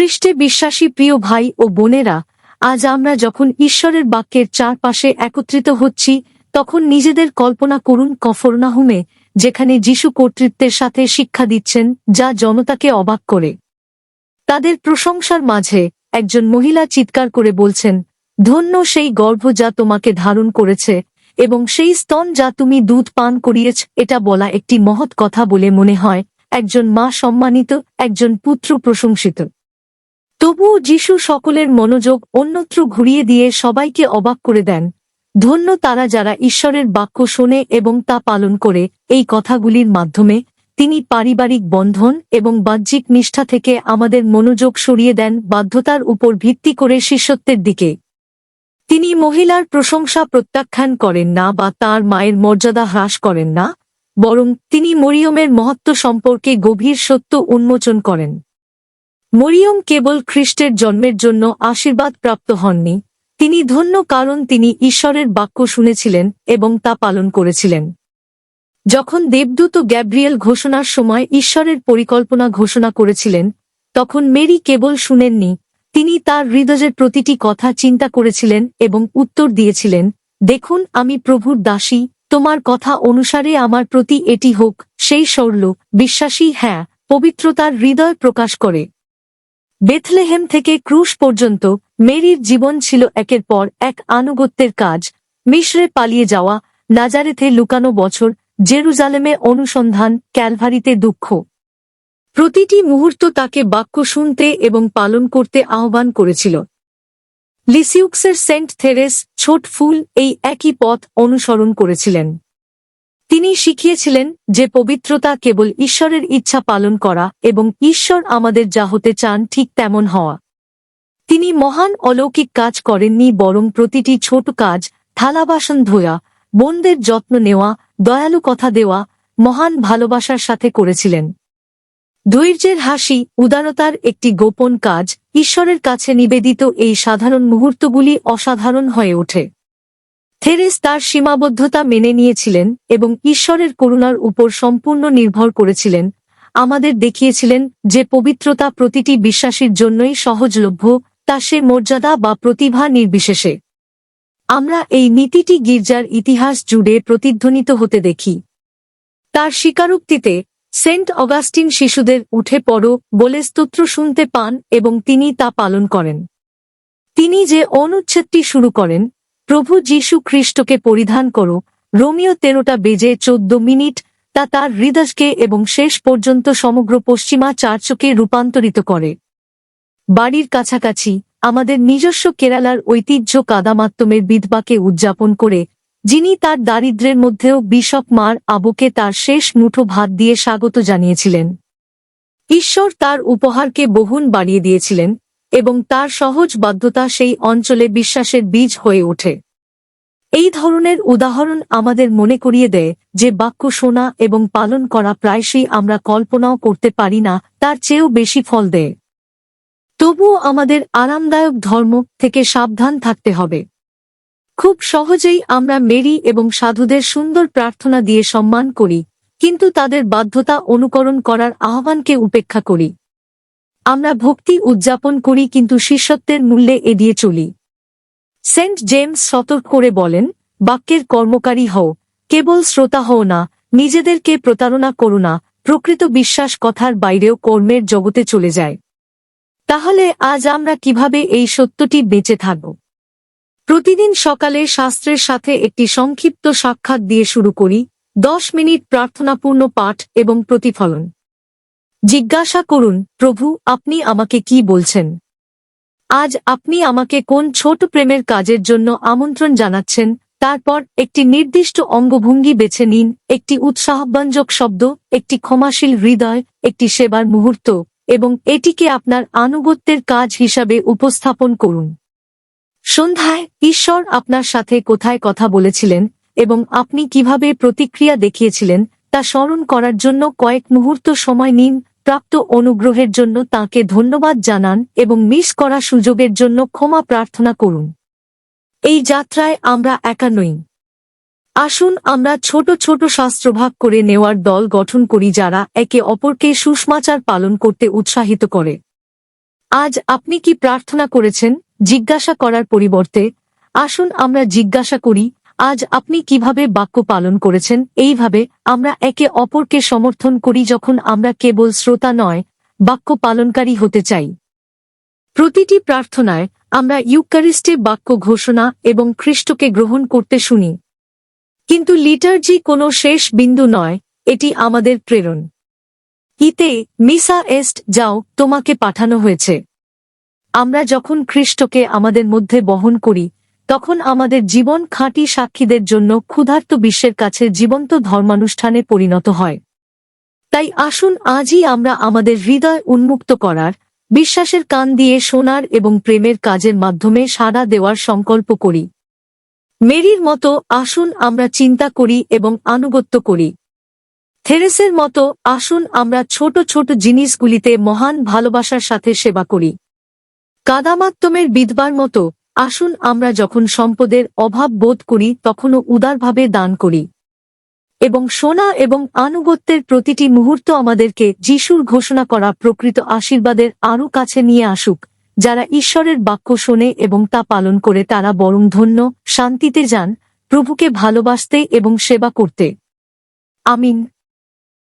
খ্রিস্টে বিশ্বাসী প্রিয় ভাই ও বোনেরা, আজ আমরা যখন ঈশ্বরের বাক্যের চারপাশে একত্রিত হচ্ছি, তখন নিজেদের কল্পনা করুন কফরনাহুমে, যেখানে যিশু কর্তৃত্বের সাথে শিক্ষা দিচ্ছেন, যা জনতাকে অবাক করে। তাদের প্রশংসার মাঝে একজন মহিলা চিৎকার করে বলছেন, ধন্য সেই গর্ভ যা তোমাকে ধারণ করেছে, এবং সেই স্তন যা তুমি দুধ পান করিয়েছ, এটা বলা একটি মহৎ কথা বলে মনে হয়, একজন মা সম্মানিত, একজন পুত্র প্রশংসিত। তবুও যিশু সকলের মনোযোগ অন্যত্র ঘুরিয়ে দিয়ে সবাইকে অবাক করে দেন। ধন্য তারা যারা ঈশ্বরের বাক্য শোনে এবং তা পালন করে। এই কথাগুলির মাধ্যমে তিনি পারিবারিক বন্ধন এবং বাহ্যিক নিষ্ঠা থেকে আমাদের মনোযোগ সরিয়ে দেন বাধ্যতার উপর ভিত্তি করে শিষ্যত্বের দিকে। তিনি মহিলার প্রশংসা প্রত্যাখ্যান করেন না বা তার মায়ের মর্যাদা হ্রাস করেন না, বরং তিনি মরিয়মের মহত্ব সম্পর্কে গভীর সত্য উন্মোচন করেন। মরিয়ম কেবল খ্রিস্টের জন্মের জন্য আশীর্বাদ প্রাপ্ত হননি। তিনি ধন্য কারণ তিনি ঈশ্বরের বাক্য শুনেছিলেন এবং তা পালন করেছিলেন। যখন দেবদূত গ্যাব্রিয়েল ঘোষণার সময় ঈশ্বরের পরিকল্পনা ঘোষণা করেছিলেন, তখন মেরি কেবল শুনেননি, তিনি তার হৃদয়ের প্রতিটি কথা চিন্তা করেছিলেন এবং উত্তর দিয়েছিলেন, দেখুন, আমি প্রভুর দাসী, তোমার কথা অনুসারে আমার প্রতি এটি হোক, সেই সরল বিশ্বাসী হ্যাঁ পবিত্রতার হৃদয় প্রকাশ করে। বেথলেহেম থেকে ক্রুশ পর্যন্ত মেরির জীবন ছিল একের পর এক আনুগত্যের কাজ। মিশরে পালিয়ে যাওয়া নাজারেথে লুকানো বছর জেরুজালেমে অনুসন্ধান ক্যালভারিতে দুঃখ। প্রতিটি মুহূর্ত তাকে বাক্য শুনতে এবং পালন করতে আহ্বান করেছিল। লিসিউক্সের সেন্ট থেরেস ছোট ফুল এই একই পথ অনুসরণ করেছিলেন। তিনি শিখিয়েছিলেন যে পবিত্রতা কেবল ঈশ্বরের ইচ্ছা পালন করা এবং ঈশ্বর আমাদের যা হতে চান ঠিক তেমন হওয়া। তিনি মহান অলৌকিক কাজ করেননি বরং প্রতিটি ছোট কাজ, থালা বাসন ধোয়া, বোনদের যত্ন নেওয়া, দয়ালু কথা দেওয়া, মহান ভালোবাসার সাথে করেছিলেন। ধৈর্যের হাসি, উদারতার একটি গোপন কাজ, ঈশ্বরের কাছে নিবেদিত এই সাধারণ মুহূর্তগুলি অসাধারণ হয়ে ওঠে। থেরেস তার সীমাবদ্ধতা মেনে নিয়েছিলেন এবং ঈশ্বরের করুণার উপর সম্পূর্ণ নির্ভর করেছিলেন। আমাদের দেখিয়েছিলেন যে পবিত্রতা প্রতিটি বিশ্বাসীর জন্যই সহজলভ্য, তা সে মর্যাদা বা প্রতিভা নির্বিশেষে। আমরা এই নীতিটি গির্জার ইতিহাস জুড়ে প্রতিধ্বনিত হতে দেখি। তার স্বীকারোক্তিতে, সেন্ট অগাস্টিন শিশুদের উঠে পড়ো বলে স্তোত্র শুনতে পান এবং তিনি তা পালন করেন। তিনি যে অনুচ্ছেদটি শুরু করেন প্রভু যীশু খ্রিস্টকে পরিধান করো। রোমিও তেরোটা বেজে চোদ্দ মিনিট, তা তার হৃদয়কে এবং শেষ পর্যন্ত সমগ্র পশ্চিমা চার্চকে রূপান্তরিত করে। বাড়ির কাছাকাছি, আমাদের নিজস্ব কেরালার ঐতিহ্য কাদামাত্তমের বিধবাকে উদযাপন করে, যিনি তার দারিদ্র্যের মধ্যেও বিশপ মার আবুকে তার শেষ মুঠো ভাত দিয়ে স্বাগত জানিয়েছিলেন। ঈশ্বর তার উপহারকে বহুন বাড়িয়ে দিয়েছিলেন। এবং তার সহজ বাধ্যতা সেই অঞ্চলে বিশ্বাসের বীজ হয়ে ওঠে। এই ধরনের উদাহরণ আমাদের মনে করিয়ে দেয় যে বাক্য শোনা এবং পালন করা প্রায়শই আমরা কল্পনাও করতে পারি না, তার চেয়েও বেশি ফল দেয়। তবুও আমাদের আরামদায়ক ধর্ম থেকে সাবধান থাকতে হবে। খুব সহজেই আমরা মেরি এবং সাধুদের সুন্দর প্রার্থনা দিয়ে সম্মান করি, কিন্তু তাদের বাধ্যতা অনুকরণ করার আহ্বানকে উপেক্ষা করি। আমরা ভক্তি উদযাপন করি কিন্তু শিষ্যত্বের মূল্যে এড়িয়ে চলি। সেন্ট জেমস সতর্ক করে বলেন, বাক্যের কর্মকারী হও, কেবল শ্রোতা হও না, নিজেদেরকে প্রতারণা করো না, প্রকৃত বিশ্বাস কথার বাইরেও কর্মের জগতে চলে যায়। তাহলে আজ আমরা কীভাবে এই সত্যটি বেঁচে থাকব? প্রতিদিন সকালে শাস্ত্রের সাথে একটি সংক্ষিপ্ত সাক্ষাৎ দিয়ে শুরু করি, দশ মিনিট প্রার্থনাপূর্ণ পাঠ এবং প্রতিফলন। জিজ্ঞাসা করুন, প্রভু, আপনি আমাকে কি বলছেন? আজ আপনি আমাকে কোন ছোট প্রেমের কাজের জন্য আমন্ত্রণ জানাচ্ছেন? তারপর একটি নির্দিষ্ট অঙ্গভঙ্গি বেছে নিন, একটি উৎসাহব্যঞ্জক শব্দ, একটি ক্ষমাশীল হৃদয়, একটি সেবার মুহূর্ত, এবং এটিকে আপনার আনুগত্যের কাজ হিসাবে উপস্থাপন করুন। সন্ধ্যায়, ঈশ্বর আপনার সাথে কোথায় কথা বলেছিলেন এবং আপনি কীভাবে প্রতিক্রিয়া দেখিয়েছিলেন তা স্মরণ করার জন্য কয়েক মুহূর্ত সময় নিন। প্রাপ্ত অনুগ্রহের জন্য তাকে ধন্যবাদ জানান এবং মিস করা সুযোগের জন্য ক্ষমা প্রার্থনা করুন। এই যাত্রায় আমরা একা নই। আসুন আমরা ছোট ছোট শাস্ত্রভাগ করে নেওয়ার দল গঠন করি যারা একে অপরকে সুষমাচার পালন করতে উৎসাহিত করে। আজ আপনি কি প্রার্থনা করেছেন? জিজ্ঞাসা করার পরিবর্তে, আসুন আমরা জিজ্ঞাসা করি আজ আপনি কীভাবে বাক্য পালন করেছেন? এইভাবে আমরা একে অপরকে সমর্থন করি যখন আমরা কেবল শ্রোতা নয়, বাক্য পালনকারী হতে চাই। প্রতিটি প্রার্থনায় আমরা ইউকারিস্টে বাক্য ঘোষণা এবং খ্রিস্টকে গ্রহণ করতে শুনি। কিন্তু লিটার্জি কোনো শেষ বিন্দু নয়, এটি আমাদের প্রেরণ। ইতে, মিসা এস্ট, যাও, তোমাকে পাঠানো হয়েছে। আমরা যখন খ্রিস্টকে আমাদের মধ্যে বহন করি তখন আমাদের জীবন খাঁটি সাক্ষীদের জন্য ক্ষুধার্ত বিশ্বের কাছে জীবন্ত ধর্মানুষ্ঠানে পরিণত হয়। তাই আসুন আজই আমরা আমাদের হৃদয় উন্মুক্ত করার, বিশ্বাসের কান দিয়ে শোনার এবং প্রেমের কাজের মাধ্যমে সাড়া দেওয়ার সংকল্প করি। মেরির মতো আসুন আমরা চিন্তা করি এবং আনুগত্য করি। থেরেসের মতো আসুন আমরা ছোট ছোট জিনিসগুলিতে মহান ভালোবাসার সাথে সেবা করি। কাদামাত্তমের বিধবার মতো আসুন আমরা যখন সম্পদের অভাব বোধ করি, তখনও উদারভাবে দান করি। এবং সোনা এবং আনুগত্যের প্রতিটি মুহূর্ত আমাদেরকে যিশুর ঘোষণা করা প্রকৃত আশীর্বাদের আরও কাছে নিয়ে আসুক, যারা ঈশ্বরের বাক্য শোনে এবং তা পালন করে তারা বরং ধন্য, শান্তিতে যান, প্রভুকে ভালোবাসতে এবং সেবা করতে। আমিন।